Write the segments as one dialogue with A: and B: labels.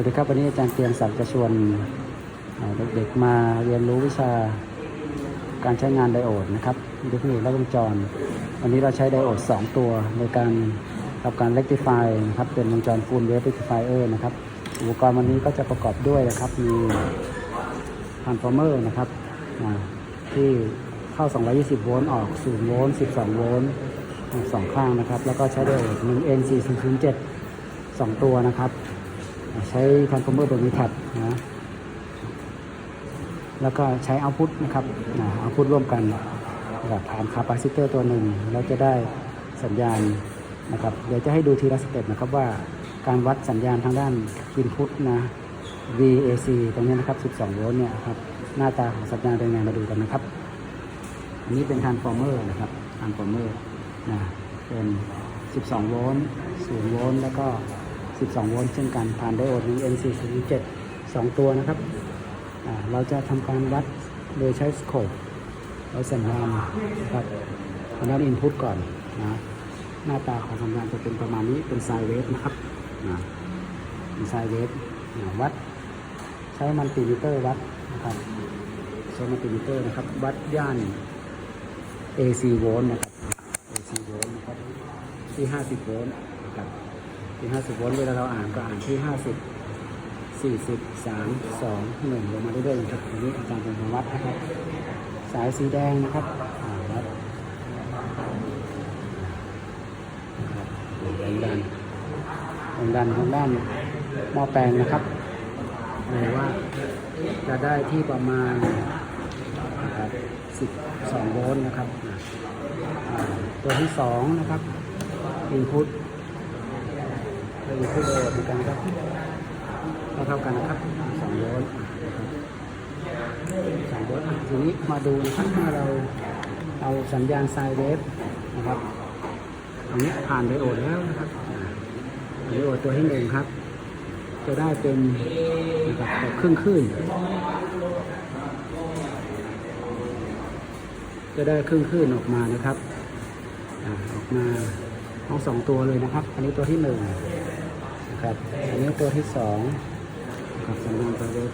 A: วัสดีครับ วันนี้อาจารย์เตียงศักดิ์จะชวนเด็กๆมาเรียนรู้วิชาการใช้งานไดโอดนะครับอิเล็กทรอนิกส์และวงจร วันนี้เราใช้ไดโอด 2 ตัวในการทำการ rectify นะครับ เป็นวงจร full wave rectifier นะครับ อุปกรณ์วันนี้ก็จะประกอบด้วยนะครับ มี transformer นะครับ ที่เข้า 220 โวลต์ ออก 0 โวลต์ 12 โวลต์สองข้างนะครับ แล้วก็ใช้ไดโอด 1 N4007 สองตัวนะครับ ใช้ transformer ตัวนี้แท็บนะแล้วก็ใช้เอาพุทนะครับเอาพุทร่วมกันกับฐานคาปาซิเตอร์ตัวหนึ่งแล้วจะได้สัญญาณนะครับเดี๋ยวจะให้ดูทีละสเต็ปนะครับว่าการวัดสัญญาณทางด้านอินพุตนะ VAC ตรงนี้นะครับ 12 โวลต์เนี่ยครับหน้าตาของสัญญาณเป็นยังไงมาดูกันนะครับ อันนี้เป็น transformer นะครับ transformer นะเป็น 12 โวลต์ 0 โวลต์แล้วก็ 12 โวลต์เช่นกันผ่านไดโอด NC07 2 ตัวนะครับ เราจะทำการวัดโดยใช้สโคปเราสัญญาณครับทางด้านอินพุตก่อนนะหน้าตาของสัญญาณจะเป็นประมาณนี้เป็นไซเวฟนะครับนะเป็นไซเวฟนะวัดใช้มัลติมิเตอร์วัดนะครับใช้มัลติมิเตอร์นะครับ วัดย่าน AC โวลต์นะครับ AC โวลต์นะครับที่ 50 โวลต์นะครับ ที่50โวลต์เวลาเราอ่านก็อ่านที่50 40 3 2 1ลงมาเรื่อยๆครับอันนี้อาจารย์เป็นคนวัดนะครับ สายสีแดงนะครับอ่าวัดนครับแรงดันแรงดันทางด้านหม้อแปลงนะครับเลยว่าจะได้ที่ประมาณ12 โวลต์นะครับ ตัวที่ 2 นะครับ input ตัว input โดเหมือนกันครับเท่ากันนะครับ2โวลต์สองโวลต์อะทีนี้มาดูนะครับถ้าเราเอาสัญญาณไซเวฟนะครับอันนี้ผ่านไดโอดแล้วนะครับไดโอดตัวที่หนึ่งครับ จะได้เป็นนะครับแบบครึ่งคลื่นจะได้ครึ่งคลื่นออกมานะครับออกมาทั้งสองตัวเลยนะครับ อันนี้ตัวที่หนึ่ง ครับอันนี้ตัวที่สองครับสัญญาณไฟเวฟ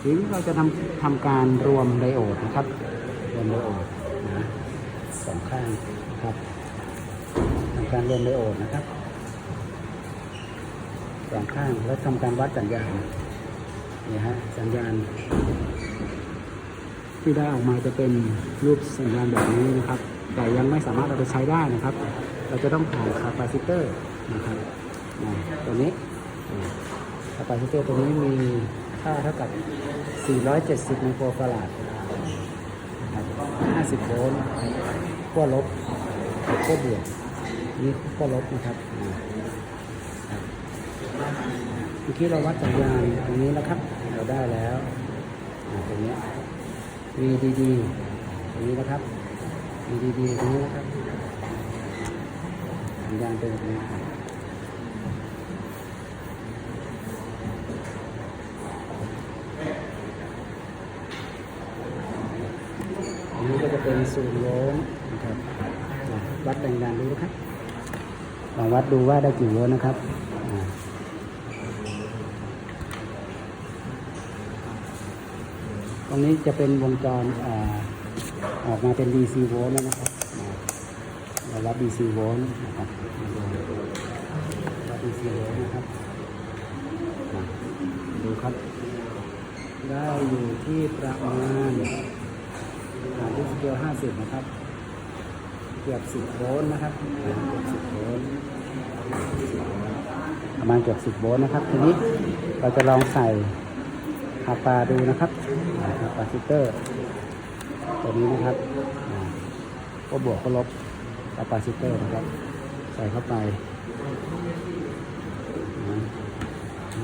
A: ทีนี้เราจะทำทำการรวมไดโอดนะครับ รวมไดโอดนะสองข้างครับทำการรวมไดโอดนะครับสองข้างแล้วทำการวัดสัญญาณนี่ฮะสัญญาณ ที่ได้ออกมาจะเป็นรูปสัญญาณแบบนี้นะครับ แต่ยังไม่สามารถเอาไปใช้ได้นะครับ เราจะต้องผ่านคาปาซิเตอร์นะครับ ตัวนี้คาปาซิเตอร์ตัวนี้มีค่าเท่ากับ 470ไมโครฟาราด50 โวลต์ขั้วลบขั้วบวกนี่ขั้วลบนะครับเมื่อกี้เราวัดสัญญาณตรงนี้แล้วครับ เราได้แล้วตรงนี้ VDD ตรงนี้นะครับ VDD ตรงนี้นะครับสัญญาณเป็นแบบนี้นี้ก็จะเป็น ศูนย์โวลต์นะครับวัดแรงดันดูนะครับลองวัดดูว่าได้กี่โวลต์นะครับตรงนี้จะเป็นวงจรอออกมาเป็น DC โวลต์แล้วนะครับเราวัด DC โวลต์นะครับดูวัด DC โวลต์นะครับดูครับ ได้อยู่ที่ประมาณ สเกล50นะครับ เกือบ10โวลต์นะครับเกือบ10โวลต์ประมาณเกือบ10โวลต์นะครับ ทีนี้เราจะลองใส่คาปาดูนะครับคาปาซิเตอร์ตัวนี้นะครับ ก็บวกก็ลบคาปาซิเตอร์นะครับ ใส่เข้าไป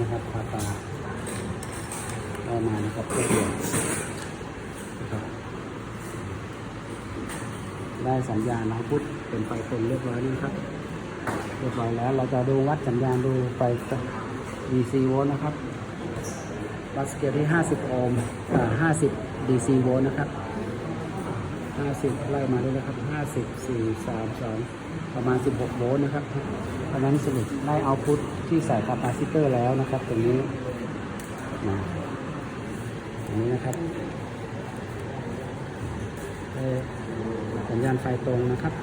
A: นะครับคาปาได้มานะครับก็บวกนะครับ ได้สัญญาณนะพุทธเป็นไฟตรงเรียบร้อยนะครับเรียบร้อยแล้วเราจะดูวัดสัญญาณดูไฟ DC โวลต์นะครับวัดสเกลที่ 50 โอห์มอ่า50 DC โวลต์นะครับ 50 ไล่มาด้วยนะครับ 50 4 3 2 ประมาณ 16 โวลต์นะครับเพราะนั้นสรุปไล่เอาพุทที่ใส่คาปาซิเตอร์แล้วนะครับตรงนี้นะตรงนี้นะครับ สัญญาณไฟตรงนะครับ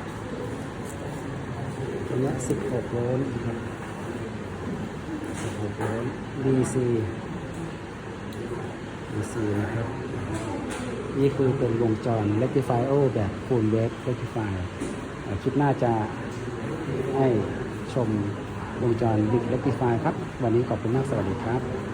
A: ตรงนี้16 โวลต์ครับ16 โวลต์ DC DC นะครับ นี่คือเป็นวงจร rectifier แบบ full wave rectifier คลิปหน้าจะให้ชมวงจร big rectifier ครับ วันนี้ขอบคุณมาก สวัสดีครับ